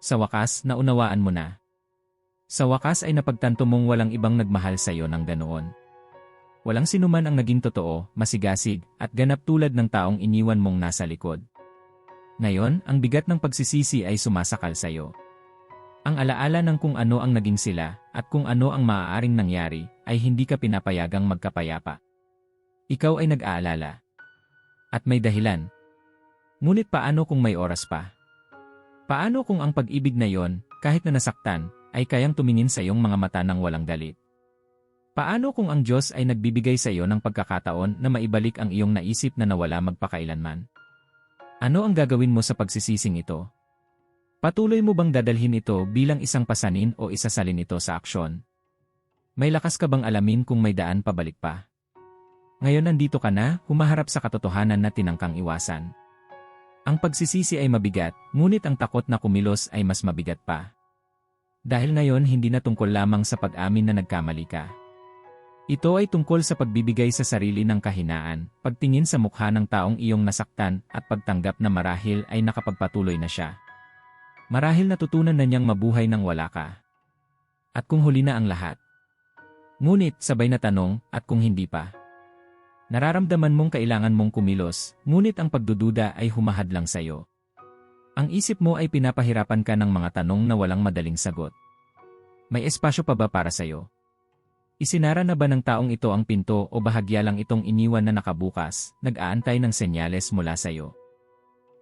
Sa wakas, naunawaan mo na. Sa wakas ay napagtanto mong walang ibang nagmahal sa iyo ng ganoon. Walang sinuman ang naging totoo, masigasig, at ganap tulad ng taong iniwan mong nasa likod. Ngayon, ang bigat ng pagsisisi ay sumasakal sa iyo. Ang alaala ng kung ano ang naging sila, at kung ano ang maaaring nangyari, ay hindi ka pinapayagang magkapayapa. Ikaw ay nag-aalala. At may dahilan. Ngunit paano kung may oras pa? Paano kung ang pag-ibig na yon, kahit na nasaktan, ay kayang tumingin sa iyong mga mata ng walang galit? Paano kung ang Diyos ay nagbibigay sa iyo ng pagkakataon na maibalik ang iyong naisip na nawala magpakailanman? Ano ang gagawin mo sa pagsisising ito? Patuloy mo bang dadalhin ito bilang isang pasanin o isasalin ito sa aksyon? May lakas ka bang alamin kung may daan pabalik pa? Ngayon nandito ka na, humaharap sa katotohanan na tinangkang iwasan. Ang pagsisisi ay mabigat, ngunit ang takot na kumilos ay mas mabigat pa. Dahil ngayon hindi na tungkol lamang sa pag-amin na nagkamali ka. Ito ay tungkol sa pagbibigay sa sarili ng kahinaan, pagtingin sa mukha ng taong iyong nasaktan at pagtanggap na marahil ay nakapagpatuloy na siya. Marahil natutunan na niyang mabuhay nang wala ka. At kung huli na ang lahat. Ngunit sabay na tanong, at kung hindi pa. Nararamdaman mong kailangan mong kumilos, ngunit ang pagdududa ay humahadlang sa iyo. Ang isip mo ay pinapahirapan ka ng mga tanong na walang madaling sagot. May espasyo pa ba para sa iyo? Isinara na ba ng taong ito ang pinto o bahagya lang itong iniwan na nakabukas, nag-aantay ng senyales mula sa iyo?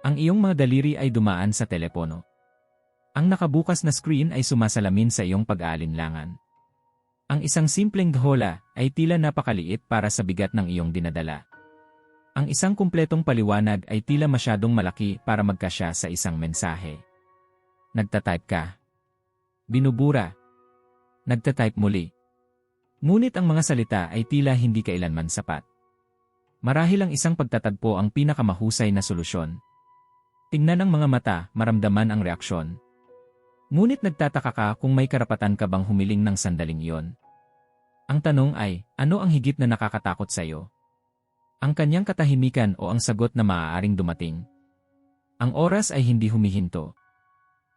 Ang iyong mga daliri ay dumaan sa telepono. Ang nakabukas na screen ay sumasalamin sa iyong pag-aalinlangan. Ang isang simpleng ghola ay tila napakaliit para sa bigat ng iyong dinadala. Ang isang kumpletong paliwanag ay tila masyadong malaki para magkasya sa isang mensahe. Nagtatype ka. Binubura. Nagtatype muli. Ngunit ang mga salita ay tila hindi kailanman sapat. Marahil ang isang pagtatagpo ang pinakamahusay na solusyon. Tingnan ang mga mata, maramdaman ang reaksyon. Ngunit nagtataka ka kung may karapatan ka bang humiling ng sandaling iyon. Ang tanong ay, ano ang higit na nakakatakot sa iyo? Ang kanyang katahimikan o ang sagot na maaaring dumating? Ang oras ay hindi humihinto.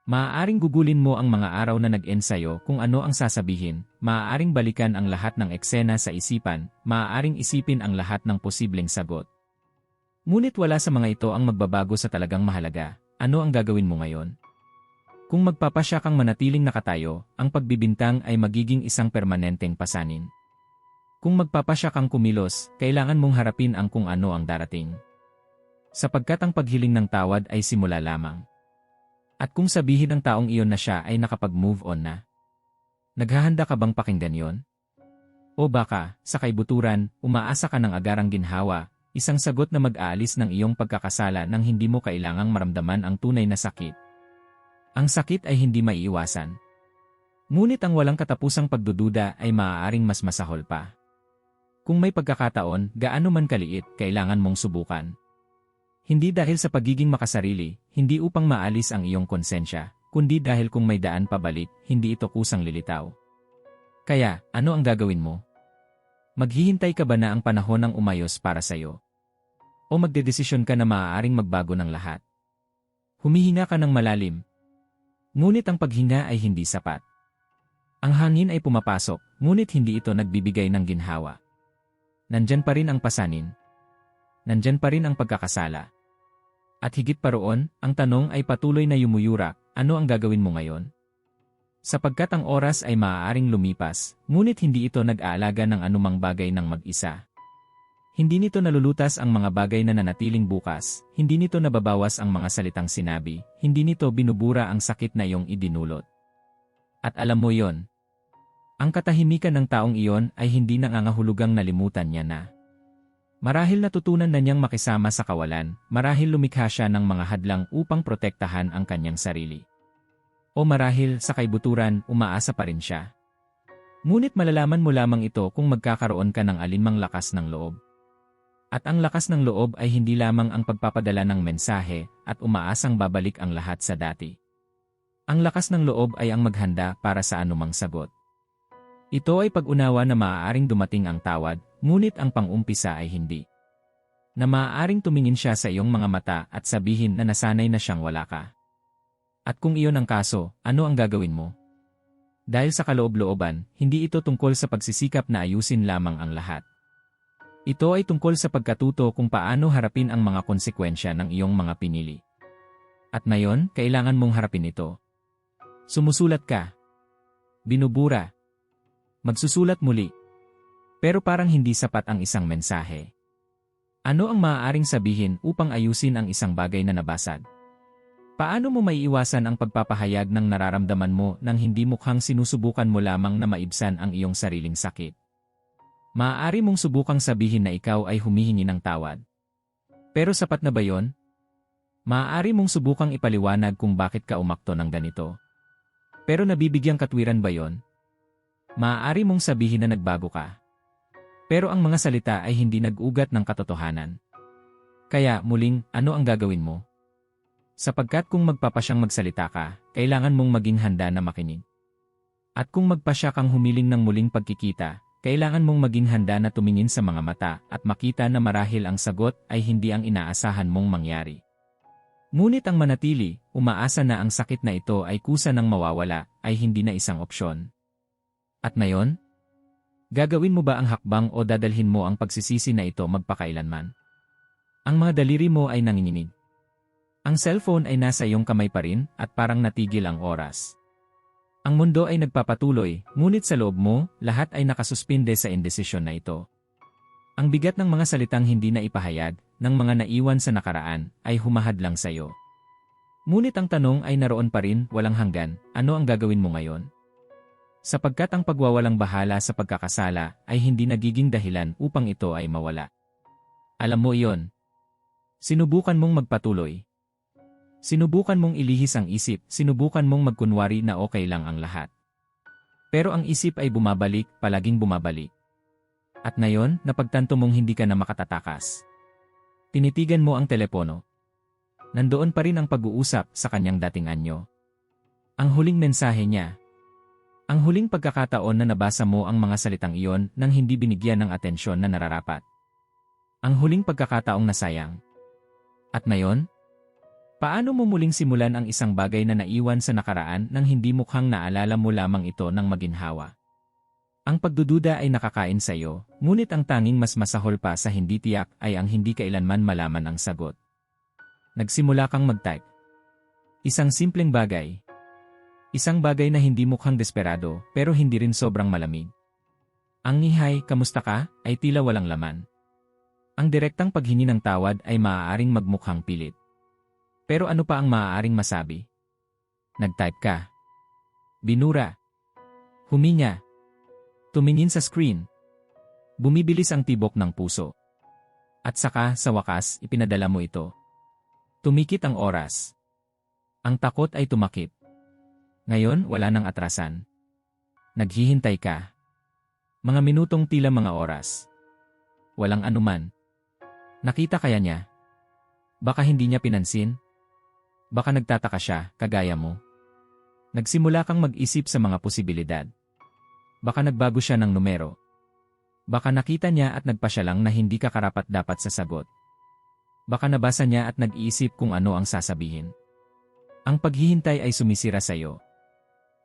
Maaaring gugulin mo ang mga araw na nag-end sa'yo kung ano ang sasabihin, maaaring balikan ang lahat ng eksena sa isipan, maaaring isipin ang lahat ng posibleng sagot. Ngunit wala sa mga ito ang magbabago sa talagang mahalaga, ano ang gagawin mo ngayon? Kung magpapasya kang manatiling nakatayo, ang pagbibintang ay magiging isang permanenteng pasanin. Kung magpapasya kang kumilos, kailangan mong harapin ang kung ano ang darating. Sapagkat ang paghiling ng tawad ay simula lamang. At kung sabihin ng taong iyon na siya ay nakapag-move on na. Naghahanda ka bang pakinggan yon? O baka, sa kaibuturan, umaasa ka ng agarang ginhawa, isang sagot na mag-aalis ng iyong pagkakasala nang hindi mo kailangang maramdaman ang tunay na sakit. Ang sakit ay hindi maiiwasan. Ngunit ang walang katapusang pagdududa ay maaaring mas masahol pa. Kung may pagkakataon, gaano man kaliit, kailangan mong subukan. Hindi dahil sa pagiging makasarili, hindi upang maalis ang iyong konsensya, kundi dahil kung may daan pabalik, hindi ito kusang lilitaw. Kaya, ano ang gagawin mo? Maghihintay ka ba na ang panahon ng umayos para sa'yo? O magdedesisyon ka na maaaring magbago ng lahat? Humihinga ka ng malalim, Ngunit ang paghinga ay hindi sapat. Ang hangin ay pumapasok, ngunit hindi ito nagbibigay ng ginhawa. Nandyan pa rin ang pasanin. Nandyan pa rin ang pagkakasala. At higit pa roon, ang tanong ay patuloy na yumuyura, ano ang gagawin mo ngayon? Sapagkat ang oras ay maaaring lumipas, ngunit hindi ito nag-aalaga ng anumang bagay ng mag-isa. Hindi nito nalulutas ang mga bagay na nanatiling bukas, hindi nito nababawas ang mga salitang sinabi, hindi nito binubura ang sakit na iyong idinulot. At alam mo yon. Ang katahimikan ng taong iyon ay hindi nangangahulugang nalimutan niya na. Marahil natutunan na niyang makisama sa kawalan, marahil lumikha siya ng mga hadlang upang protektahan ang kanyang sarili. O marahil sa kaibuturan, umaasa pa rin siya. Ngunit malalaman mo lamang ito kung magkakaroon ka ng alinmang lakas ng loob. At ang lakas ng loob ay hindi lamang ang pagpapadala ng mensahe at umaasang babalik ang lahat sa dati. Ang lakas ng loob ay ang maghanda para sa anumang sagot. Ito ay pag-unawa na maaaring dumating ang tawad, ngunit ang pang-umpisa ay hindi. Na maaaring tumingin siya sa iyong mga mata at sabihin na nasanay na siyang wala ka. At kung iyon ang kaso, ano ang gagawin mo? Dahil sa kaloob-looban, hindi ito tungkol sa pagsisikap na ayusin lamang ang lahat. Ito ay tungkol sa pagkatuto kung paano harapin ang mga konsekwensya ng iyong mga pinili. At ngayon, kailangan mong harapin ito. Sumusulat ka. Binubura. Magsusulat muli. Pero parang hindi sapat ang isang mensahe. Ano ang maaaring sabihin upang ayusin ang isang bagay na nabasag? Paano mo maiiwasan ang pagpapahayag ng nararamdaman mo nang hindi mukhang sinusubukan mo lamang na maibsan ang iyong sariling sakit? Maaari mong subukang sabihin na ikaw ay humihingi ng tawad. Pero sapat na ba yon? Maaari mong subukang ipaliwanag kung bakit ka umakto ng ganito. Pero nabibigyang katwiran ba yon? Maaari mong sabihin na nagbago ka. Pero ang mga salita ay hindi nag-ugat ng katotohanan. Kaya muling, ano ang gagawin mo? Sapagkat kung magpapasyang magsalita ka, kailangan mong maging handa na makinig. At kung magpasya kang humiling ng muling pagkikita, kailangan mong maging handa na tumingin sa mga mata at makita na marahil ang sagot ay hindi ang inaasahan mong mangyari. Ngunit ang manatili, umaasa na ang sakit na ito ay kusa ng mawawala, ay hindi na isang opsyon. At ngayon? Gagawin mo ba ang hakbang o dadalhin mo ang pagsisisi na ito magpakailanman? Ang mga daliri mo ay nanginginig. Ang cellphone ay nasa iyong kamay pa rin at parang natigil ang oras. Ang mundo ay nagpapatuloy, ngunit sa loob mo, lahat ay nakasuspinde sa indesisyon na ito. Ang bigat ng mga salitang hindi na ipahayag, ng mga naiwan sa nakaraan, ay humahad lang sa iyo. Ngunit ang tanong ay naroon pa rin, walang hanggan, ano ang gagawin mo ngayon? Sapagkat ang pagwawalang bahala sa pagkakasala ay hindi nagiging dahilan upang ito ay mawala. Alam mo iyon. Sinubukan mong magpatuloy, Sinubukan mong ilihis ang isip, sinubukan mong magkunwari na okay lang ang lahat. Pero ang isip ay bumabalik, palaging bumabalik. At ngayon, napagtanto mong hindi ka na makatatakas. Tinitigan mo ang telepono. Nandoon pa rin ang pag-uusap sa kanyang dating anyo. Ang huling mensahe niya. Ang huling pagkakataon na nabasa mo ang mga salitang iyon nang hindi binigyan ng atensyon na nararapat. Ang huling pagkakataong nasayang. At ngayon, Paano mo muling simulan ang isang bagay na naiwan sa nakaraan nang hindi mukhang naalala mo lamang ito ng maginhawa? Ang pagdududa ay nakakain sa iyo, ngunit ang tanging mas masahol pa sa hindi tiyak ay ang hindi kailanman malaman ang sagot. Nagsimula kang mag-type. Isang simpleng bagay. Isang bagay na hindi mukhang desperado pero hindi rin sobrang malamig. Ang ngihay, kamusta ka, ay tila walang laman. Ang direktang paghingi ng tawad ay maaaring magmukhang pilit. Pero ano pa ang maaaring masabi? Nag-type ka. Binura. Huminga. Tumingin sa screen. Bumibilis ang tibok ng puso. At saka, sa wakas, ipinadala mo ito. Tumikit ang oras. Ang takot ay tumakip. Ngayon, wala nang atrasan. Naghihintay ka. Mga minutong tila mga oras. Walang anuman. Nakita kaya niya? Baka hindi niya pinansin? Baka nagtataka siya, kagaya mo. Nagsimula kang mag-isip sa mga posibilidad. Baka nagbago siya ng numero. Baka nakita niya at nagpa siya lang na hindi ka karapat dapat sa sagot. Baka nabasa niya at nag-iisip kung ano ang sasabihin. Ang paghihintay ay sumisira sa iyo.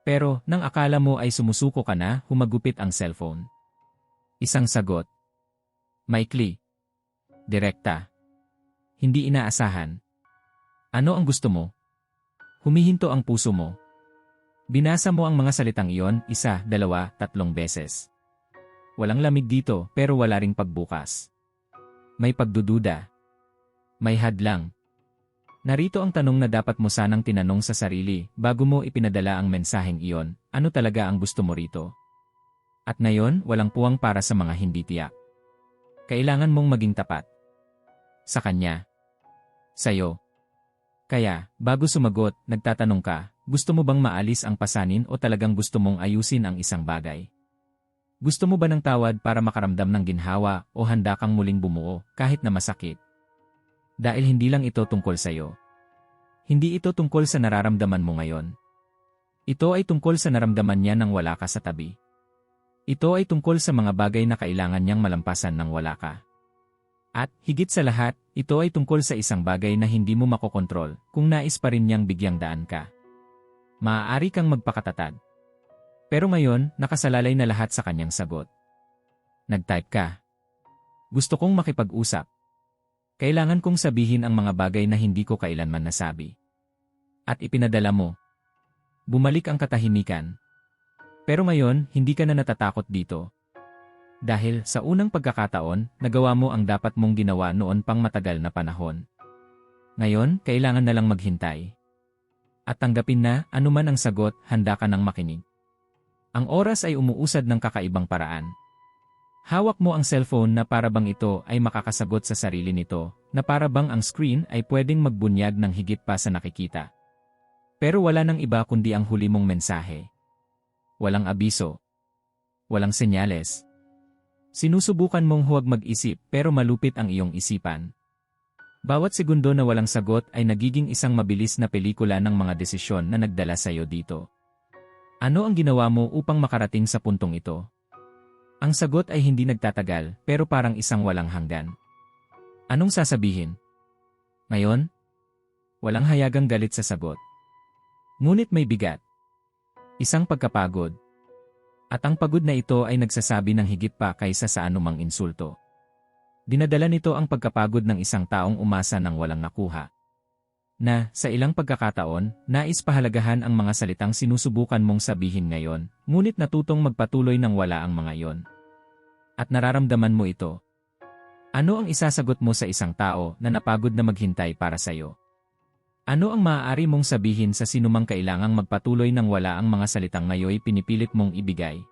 Pero, nang akala mo ay sumusuko ka na, humagupit ang cellphone. Isang sagot. Maikli. Direkta. Hindi inaasahan. Ano ang gusto mo? Humihinto ang puso mo. Binasa mo ang mga salitang iyon, isa, dalawa, tatlong beses. Walang lamig dito, pero wala ring pagbukas. May pagdududa. May hadlang. Narito ang tanong na dapat mo sanang tinanong sa sarili bago mo ipinadala ang mensaheng iyon, ano talaga ang gusto mo rito? At ngayon, walang puwang para sa mga hindi tiyak. Kailangan mong maging tapat. Sa kanya. Sa'yo. Kaya, bago sumagot, nagtatanong ka, gusto mo bang maalis ang pasanin o talagang gusto mong ayusin ang isang bagay? Gusto mo ba ng tawad para makaramdam ng ginhawa o handa kang muling bumuo kahit na masakit? Dahil hindi lang ito tungkol sa iyo. Hindi ito tungkol sa nararamdaman mo ngayon. Ito ay tungkol sa naramdaman niya nang wala ka sa tabi. Ito ay tungkol sa mga bagay na kailangan niyang malampasan nang wala ka. At, higit sa lahat, ito ay tungkol sa isang bagay na hindi mo makokontrol kung nais pa rin niyang bigyang daan ka. Maaari kang magpakatatag. Pero ngayon, nakasalalay na lahat sa kanyang sagot. Nag-type ka. Gusto kong makipag-usap. Kailangan kong sabihin ang mga bagay na hindi ko kailanman nasabi. At ipinadala mo. Bumalik ang katahimikan. Pero ngayon, hindi ka na natatakot dito. Dahil sa unang pagkakataon, nagawa mo ang dapat mong ginawa noon pang matagal na panahon. Ngayon, kailangan na lang maghintay. At tanggapin na, anuman ang sagot, handa ka nang makinig. Ang oras ay umuusad ng kakaibang paraan. Hawak mo ang cellphone na para bang ito ay makakasagot sa sarili nito, na para bang ang screen ay pwedeng magbunyag ng higit pa sa nakikita. Pero wala nang iba kundi ang huli mong mensahe. Walang abiso. Walang senyales. Sinusubukan mong huwag mag-isip pero malupit ang iyong isipan. Bawat segundo na walang sagot ay nagiging isang mabilis na pelikula ng mga desisyon na nagdala sa iyo dito. Ano ang ginawa mo upang makarating sa puntong ito? Ang sagot ay hindi nagtatagal pero parang isang walang hanggan. Anong sasabihin? Ngayon? Walang hayagang galit sa sagot. Ngunit may bigat. Isang pagkapagod. At ang pagod na ito ay nagsasabi ng higit pa kaysa sa anumang insulto. Dinadala nito ang pagkapagod ng isang taong umasa ng walang nakuha. Na, sa ilang pagkakataon, nais pahalagahan ang mga salitang sinusubukan mong sabihin ngayon, ngunit natutong magpatuloy ng wala ang mga iyon. At nararamdaman mo ito. Ano ang isasagot mo sa isang tao na napagod na maghintay para sa iyo? Ano ang maaari mong sabihin sa sinumang kailangang magpatuloy ng wala ang mga salitang ngayoy pinipilit mong ibigay?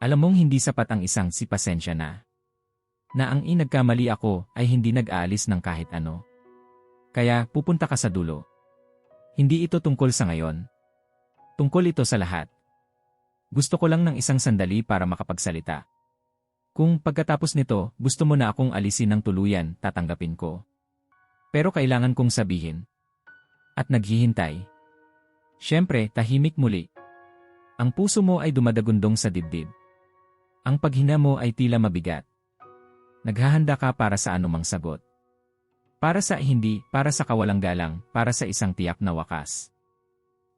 Alam mong hindi sapat ang isang si pasensya na na ang inagkamali ako ay hindi nag-aalis ng kahit ano. Kaya pupunta ka sa dulo. Hindi ito tungkol sa ngayon. Tungkol ito sa lahat. Gusto ko lang ng isang sandali para makapagsalita. Kung pagkatapos nito, gusto mo na akong alisin ng tuluyan, tatanggapin ko. Pero kailangan kong sabihin. At naghihintay. Siyempre, tahimik muli. Ang puso mo ay dumadagundong sa dibdib. Ang paghina mo ay tila mabigat. Naghahanda ka para sa anumang sagot. Para sa hindi, para sa kawalang galang, para sa isang tiyak na wakas.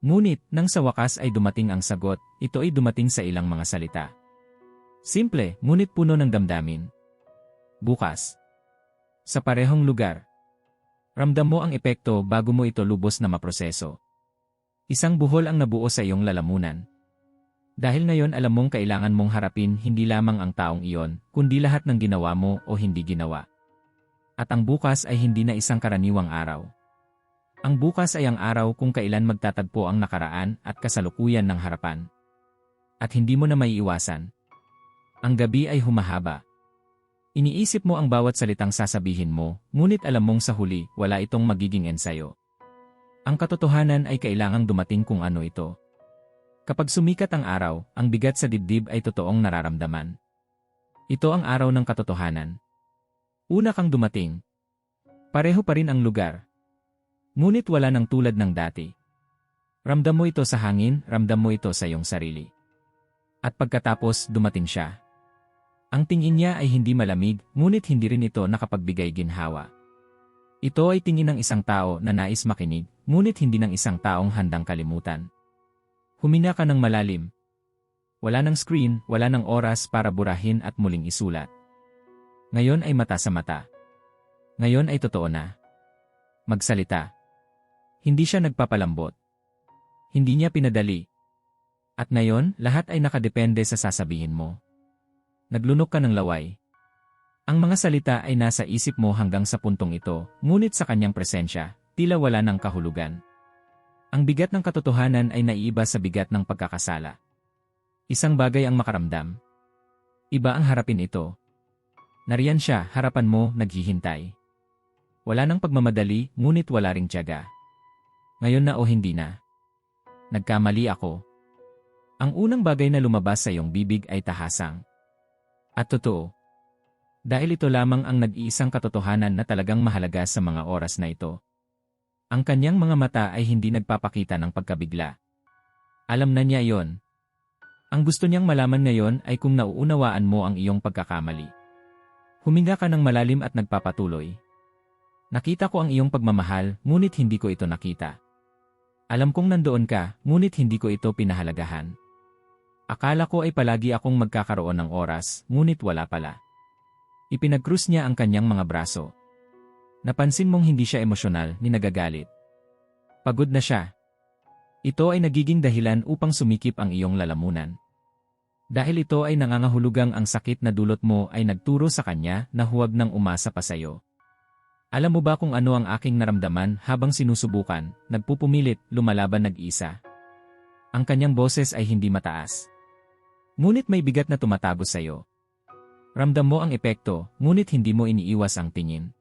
Ngunit, nang sa wakas ay dumating ang sagot, ito ay dumating sa ilang mga salita. Simple, ngunit puno ng damdamin. Bukas. Sa parehong lugar. Ramdam mo ang epekto bago mo ito lubos na maproseso. Isang buhol ang nabuo sa iyong lalamunan. Dahil ngayon alam mong kailangan mong harapin hindi lamang ang taong iyon, kundi lahat ng ginawa mo o hindi ginawa. At ang bukas ay hindi na isang karaniwang araw. Ang bukas ay ang araw kung kailan magtatagpo ang nakaraan at kasalukuyan ng harapan. At hindi mo na maiiwasan. Ang gabi ay humahaba. Iniisip mo ang bawat salitang sasabihin mo, ngunit alam mong sa huli, wala itong magiging ensayo. Ang katotohanan ay kailangang dumating kung ano ito. Kapag sumikat ang araw, ang bigat sa dibdib ay totoong nararamdaman. Ito ang araw ng katotohanan. Una kang dumating. Pareho pa rin ang lugar. Ngunit wala ng tulad ng dati. Ramdam mo ito sa hangin, ramdam mo ito sa iyong sarili. At pagkatapos, dumating siya. Ang tingin niya ay hindi malamig, ngunit hindi rin ito nakapagbigay ginhawa. Ito ay tingin ng isang tao na nais makinig, ngunit hindi ng isang taong handang kalimutan. Humina ka ng malalim. Wala ng screen, wala ng oras para burahin at muling isulat. Ngayon ay mata sa mata. Ngayon ay totoo na. Magsalita. Hindi siya nagpapalambot. Hindi niya pinadali. At ngayon, lahat ay nakadepende sa sasabihin mo. Naglunok ka ng laway. Ang mga salita ay nasa isip mo hanggang sa puntong ito, ngunit sa kanyang presensya, tila wala ng kahulugan. Ang bigat ng katotohanan ay naiiba sa bigat ng pagkakasala. Isang bagay ang makaramdam. Iba ang harapin ito. Nariyan siya, harapan mo, naghihintay. Wala nang pagmamadali, ngunit wala ring tiyaga. Ngayon na o hindi na. Nagkamali ako. Ang unang bagay na lumabas sa iyong bibig ay tahasang. At totoo. Dahil ito lamang ang nag-iisang katotohanan na talagang mahalaga sa mga oras na ito. Ang kanyang mga mata ay hindi nagpapakita ng pagkabigla. Alam na niya yon. Ang gusto niyang malaman ngayon ay kung nauunawaan mo ang iyong pagkakamali. Huminga ka ng malalim at nagpapatuloy. Nakita ko ang iyong pagmamahal, ngunit hindi ko ito nakita. Alam kong nandoon ka, ngunit hindi ko ito pinahalagahan. Akala ko ay palagi akong magkakaroon ng oras, ngunit wala pala. Ipinagkrus niya ang kanyang mga braso. Napansin mong hindi siya emosyonal ni nagagalit. Pagod na siya. Ito ay nagiging dahilan upang sumikip ang iyong lalamunan. Dahil ito ay nangangahulugang ang sakit na dulot mo ay nagturo sa kanya na huwag nang umasa pa sayo. Alam mo ba kung ano ang aking naramdaman habang sinusubukan, nagpupumilit, lumalaban nag-isa? Ang kanyang boses ay hindi mataas. Ngunit may bigat na tumatagos sa'yo. Ramdam mo ang epekto, ngunit hindi mo iniiwas ang tingin.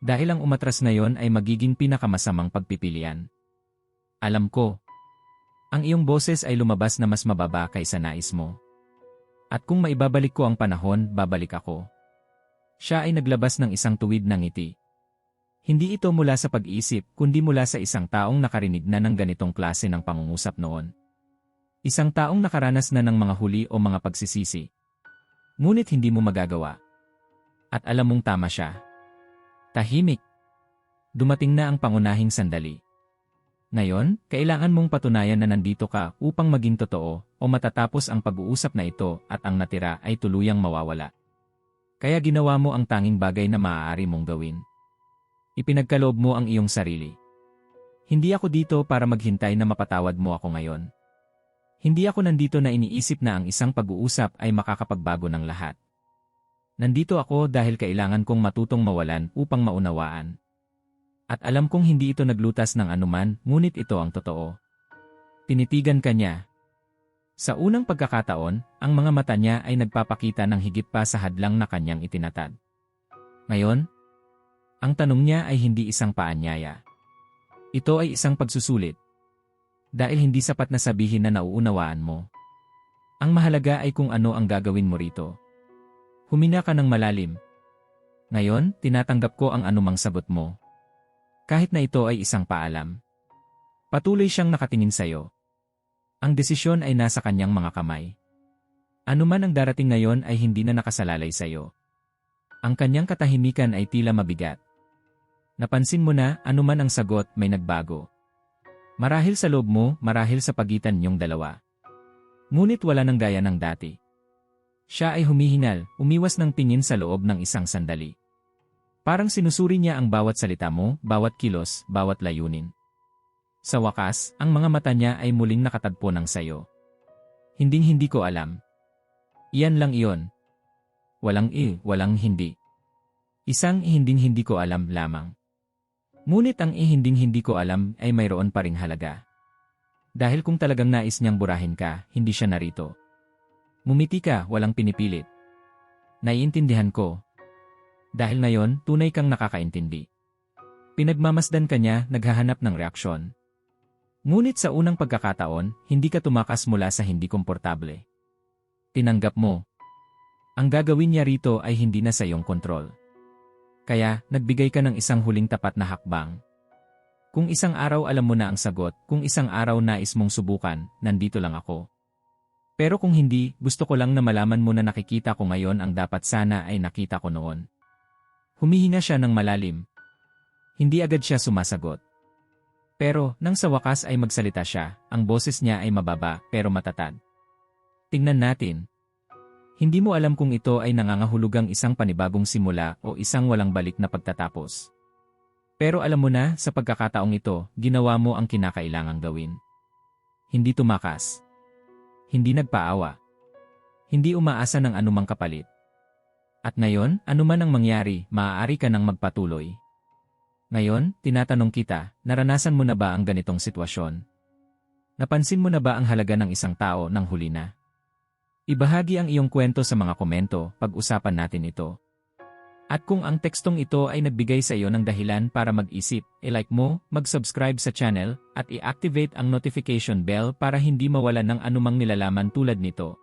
Dahil ang umatras na yon ay magiging pinakamasamang pagpipilian. Alam ko. Ang iyong boses ay lumabas na mas mababa kaysa nais mo. At kung maibabalik ko ang panahon, babalik ako. Siya ay naglabas ng isang tuwid ng ngiti. Hindi ito mula sa pag-iisip, kundi mula sa isang taong nakarinig na ng ganitong klase ng pangungusap noon. Isang taong nakaranas na ng mga huli o mga pagsisisi. Ngunit hindi mo magagawa. At alam mong tama siya. Tahimik. Dumating na ang pangunahing sandali. Ngayon, kailangan mong patunayan na nandito ka upang maging totoo o matatapos ang pag-uusap na ito at ang natira ay tuluyang mawawala. Kaya ginawa mo ang tanging bagay na maaari mong gawin. Ipinagkaloob mo ang iyong sarili. Hindi ako dito para maghintay na mapatawad mo ako ngayon. Hindi ako nandito na iniisip na ang isang pag-uusap ay makakapagbago ng lahat. Nandito ako dahil kailangan kong matutong mawalan upang maunawaan. At alam kong hindi ito naglutas ng anuman, ngunit ito ang totoo. Tinitigan ka niya. Sa unang pagkakataon, ang mga mata niya ay nagpapakita ng higit pa sa hadlang na kanyang itinatad. Ngayon, ang tanong niya ay hindi isang paanyaya. Ito ay isang pagsusulit. Dahil hindi sapat na sabihin na nauunawaan mo. Ang mahalaga ay kung ano ang gagawin mo rito. Humina ka ng malalim. Ngayon, tinatanggap ko ang anumang sagot mo. Kahit na ito ay isang paalam. Patuloy siyang nakatingin sa'yo. Ang desisyon ay nasa kanyang mga kamay. Ano man ang darating ngayon ay hindi na nakasalalay sa'yo. Ang kanyang katahimikan ay tila mabigat. Napansin mo na, anuman ang sagot, may nagbago. Marahil sa loob mo, marahil sa pagitan niyong dalawa. Ngunit wala nang gaya ng dati. Siya ay humihinal, umiwas ng tingin sa loob ng isang sandali. Parang sinusuri niya ang bawat salita mo, bawat kilos, bawat layunin. Sa wakas, ang mga mata niya ay muling nakatagpo ng sayo. Hinding-hindi ko alam. Iyan lang iyon. Walang i, walang hindi. Isang hinding-hindi ko alam lamang. Ngunit ang ihinding-hindi ko alam ay mayroon pa ring halaga. Dahil kung talagang nais niyang burahin ka, hindi siya narito. Mumiti ka, walang pinipilit. Naiintindihan ko. Dahil ngayon, tunay kang nakakaintindi. Pinagmamasdan ka niya, naghahanap ng reaksyon. Ngunit sa unang pagkakataon, hindi ka tumakas mula sa hindi komportable. Tinanggap mo. Ang gagawin niya rito ay hindi na sa iyong kontrol. Kaya, nagbigay ka ng isang huling tapat na hakbang. Kung isang araw alam mo na ang sagot, kung isang araw nais mong subukan, nandito lang ako. Pero kung hindi, gusto ko lang na malaman mo na nakikita ko ngayon ang dapat sana ay nakita ko noon. Humihinga siya ng malalim. Hindi agad siya sumasagot. Pero, nang sa wakas ay magsalita siya, ang boses niya ay mababa pero matatag. Tingnan natin, hindi mo alam kung ito ay nangangahulugang isang panibagong simula o isang walang balik na pagtatapos. Pero alam mo na, sa pagkakataong ito, ginawa mo ang kinakailangang gawin. Hindi tumakas. Hindi nagpaawa. Hindi umaasa ng anumang kapalit. At ngayon, anuman ang mangyari, maaari ka nang magpatuloy. Ngayon, tinatanong kita, naranasan mo na ba ang ganitong sitwasyon? Napansin mo na ba ang halaga ng isang tao nang huli na? Ibahagi ang iyong kwento sa mga komento, pag-usapan natin ito. At kung ang tekstong ito ay nagbigay sa iyo ng dahilan para mag-isip, i-like mo, mag-subscribe sa channel, at i-activate ang notification bell para hindi mawala ng anumang nilalaman tulad nito.